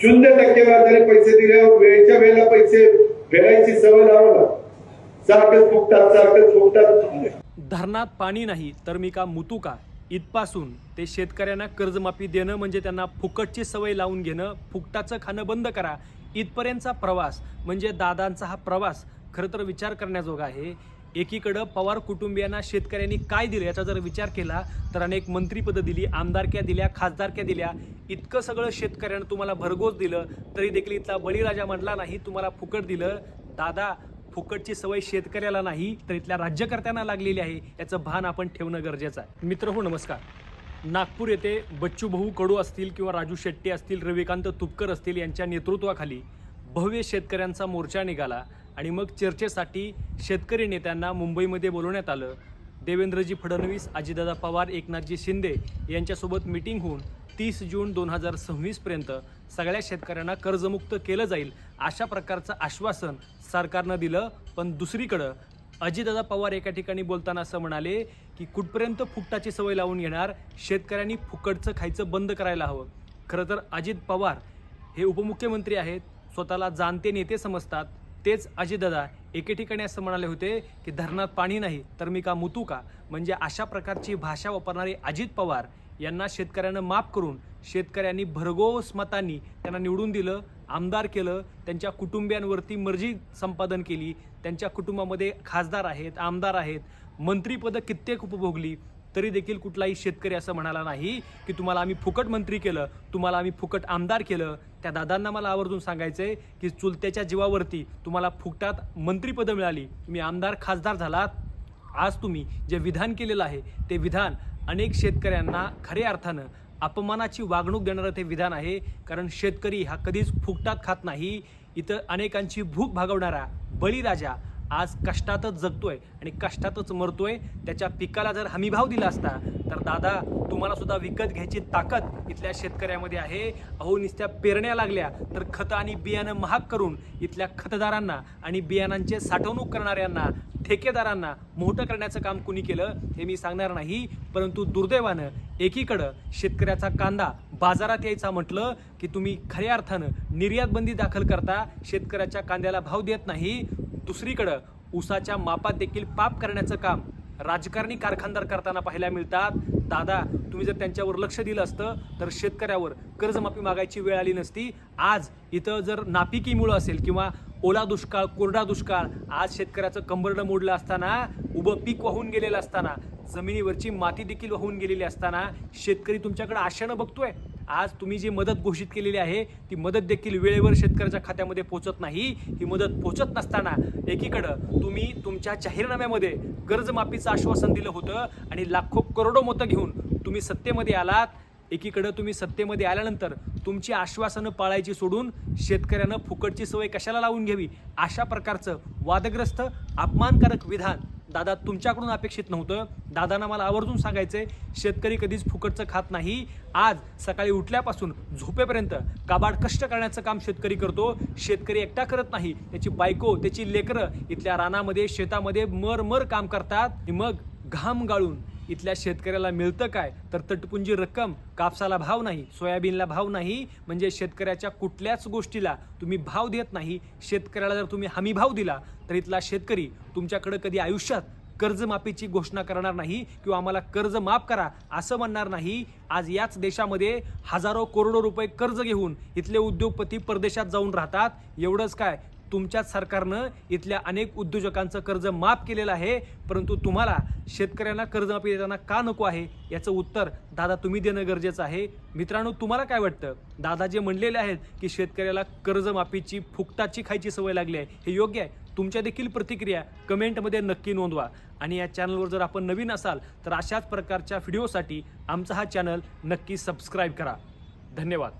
शून्य टक्के व्याजाने पैसे दिल्यावर वेळच्या वेळेला पैसे फेडायची सवय लावला सारखंच फुकतात सारखंच फुकतात धरणात पाणी नाही तर मी का मुतू का? इथपासून ते शेतकऱ्यांना कर्जमाफी देणं म्हणजे त्यांना फुकटची सवय लावून घेणं फुकटाचं खाणं बंद करा. इथपर्यंतचा प्रवास म्हणजे दादांचा हा प्रवास खरं तर विचार करण्याजोगा आहे. एकीकडं पवार कुटुंबियांना शेतकऱ्यांनी काय दिलं याचा जर विचार केला तर अनेक मंत्रीपदं दिली आमदारक्या दिल्या खासदारक्या दिल्या. इतकं सगळं शेतकऱ्यानं तुम्हाला भरघोस दिलं तरी देखील इथला बळीराजा म्हटला नाही तुम्हाला फुकट दिलं. दादा फुकटची सवय शेतकऱ्याला नाही तर इथल्या राज्यकर्त्यांना लागलेली आहे. याचं भान आपण ठेवणं गरजेचं आहे. मित्र हो नमस्कार. नागपूर येथे बच्चू भाऊ कडू असतील किंवा राजू शेट्टी असतील रविकांत तुपकर असतील यांच्या नेतृत्वाखाली भव्य शेतकऱ्यांचा मोर्चा निघाला. आणि मग चर्चेसाठी शेतकरी नेत्यांना मुंबईमध्ये बोलवण्यात आलं. देवेंद्रजी फडणवीस अजितदादा पवार एकनाथजी शिंदे यांच्यासोबत मिटिंग होऊन तीस जून दोन हजार सव्वीसपर्यंत सगळ्या शेतकऱ्यांना कर्जमुक्त केलं जाईल अशा प्रकारचं आश्वासन सरकारनं दिलं. पण दुसरीकडं अजितदादा पवार एका ठिकाणी बोलताना असं म्हणाले की कुठपर्यंत फुकटाची सवय लावून घेणार? शेतकऱ्यांनी फुकटचं खायचं बंद करायला हवं. खरं तर अजित पवार हे उपमुख्यमंत्री आहेत स्वतःला जाणते नेते समजतात. तेच अजितदादा एके ठिकाणी असं म्हणाले होते की धरणात पाणी नाही तर मी का मुतू का? म्हणजे अशा प्रकारची भाषा वापरणारे अजित पवार यांना शेतकऱ्यांना माफ करून शेतकऱ्यांनी भरघोस मतांनी त्यांना निवडून दिलं आमदार केलं त्यांच्या कुटुंबियांवरती मर्जी संपादन केली त्यांच्या कुटुंबामध्ये खासदार आहेत आमदार आहेत मंत्रीपदं कित्येक उपभोगली तरी देखील कुठलाही शेतकरी असं म्हणाला नाही की तुम्हाला आम्ही फुकट मंत्री केलं तुम्हाला आम्ही फुकट आमदार केलं. त्या दादांना मला आवर्जून सांगायचंय की चुलत्याच्या जीवावरती तुम्हाला फुकटात मंत्रीपदं मिळाली. तुम्ही आमदार खासदार झालात. आज तुम्ही जे विधान केलेलं आहे ते विधान अनेक शेतकऱ्यांना खऱ्या अर्थानं अपमानाची वागणूक देणारं ते विधान आहे. कारण शेतकरी हा कधीच फुकटात खात नाही. इथं अनेकांची भूक भागवणारा बळीराजा आज कष्टातच जगतोय आणि कष्टातच मरतोय त्याच्या पिकाला जर हमीभाव दिला असता तर दादा तुम्हाला सुद्धा विकत घ्यायची ताकद इथल्या शेतकऱ्यामध्ये आहे. अहो नुसत्या पेरण्या लागल्या तर खतं आणि बियाणं महाग करून इथल्या खतदारांना आणि बियाणांचे साठवणूक करणाऱ्यांना ठेकेदारांना मोठं करण्याचं काम कुणी केलं हे मी सांगणार नाही. परंतु दुर्दैवानं एकीकडं शेतकऱ्याचा कांदा बाजारात यायचा म्हटलं की तुम्ही खऱ्या अर्थानं निर्यात बंदी दाखल करता शेतकऱ्याच्या कांद्याला भाव देत नाही. दुसरीकडं उसाच्या मापात देखील पाप करण्याचं काम राजकारणी कारखानदार करताना पाहायला मिळतात. दादा तुम्ही जर त्यांच्यावर लक्ष दिलं असतं तर शेतकऱ्यावर कर्जमाफी मागायची वेळ आली नसती. आज इथं जर नापिकीमुळं असेल किंवा ओला दुष्काळ कोरडा दुष्काळ आज शेतकऱ्याचं कंबरडं मोडलं असताना उभं पीक वाहून गेलेलं असताना जमिनीवरची माती देखील वाहून गेलेली असताना शेतकरी तुमच्याकडे आशेनं बघतोय. आज तुम्ही जी मदत घोषित केलेली आहे ती मदत देखील वेळेवर शेतकऱ्याच्या खात्यामध्ये पोहोचत नाही. ही मदत पोहोचत नसताना एकीकडं तुम्ही तुमच्या जाहीरनाम्यामध्ये कर्जमाफीचं आश्वासन दिलं होतं आणि लाखो करोडो मतं घेऊन तुम्ही सत्तेमध्ये आलात. एकीकडं तुम्ही सत्तेमध्ये आल्यानंतर तुमची आश्वासनं पाळायची सोडून शेतकऱ्यानं फुकटची सवय कशाला लावून घ्यावी? अशा प्रकारचं वादग्रस्त अपमानकारक विधान दादा तुमच्याकडून अपेक्षित नव्हतं. दादांना मला आवर्जून सांगायचंय शेतकरी कधीच फुकटचं खात नाही. आज सकाळी उठल्यापासून झोपेपर्यंत काबाड कष्ट करण्याचं काम शेतकरी करतो. शेतकरी एकटा करत नाही. त्याची बायको त्याची लेकरं इथल्या रानामध्ये शेतामध्ये मर मर काम करतात. मग घाम गाळून इथल्या शेतकऱ्याला मिळतं काय? तर तटपुंजी रक्कम कापसाला भाव नाही सोयाबीनला भाव नाही म्हणजे शेतकऱ्याच्या कुठल्याच गोष्टीला तुम्ही भाव देत नाही. शेतकऱ्याला जर तुम्ही हमी भाव दिला तर इथला शेतकरी तुमच्याकडे कधी आयुष्यात कर्जमाफीची घोषणा करणार नाही किंवा आम्हाला कर्ज माफ करा असं म्हणणार नाही. आज याच देशामध्ये हजारो करोडो रुपये कर्ज घेऊन इथले उद्योगपती परदेशात जाऊन राहतात. एवढंच काय? तुमच्याच सरकारनं इथल्या अनेक उद्योजकांचं कर्ज माफ केलेलं आहे परंतु तुम्हाला शेतकऱ्यांना कर्जमाफी देताना का नको आहे? याचं उत्तर दादा तुम्ही देणं गरजेचं आहे. मित्रांनो तुम्हाला काय वाटतं? दादा जे म्हणलेले आहेत की शेतकऱ्याला कर्जमाफीची फुकटाची खायची सवय लागली आहे हे योग्य आहे? तुमच्या देखील प्रतिक्रिया कमेंटमध्ये नक्की नोंदवा. आणि या चॅनलवर जर आपण नवीन असाल तर अशाच प्रकारच्या व्हिडिओसाठी आमचा हा चॅनल नक्की सबस्क्राईब करा. धन्यवाद.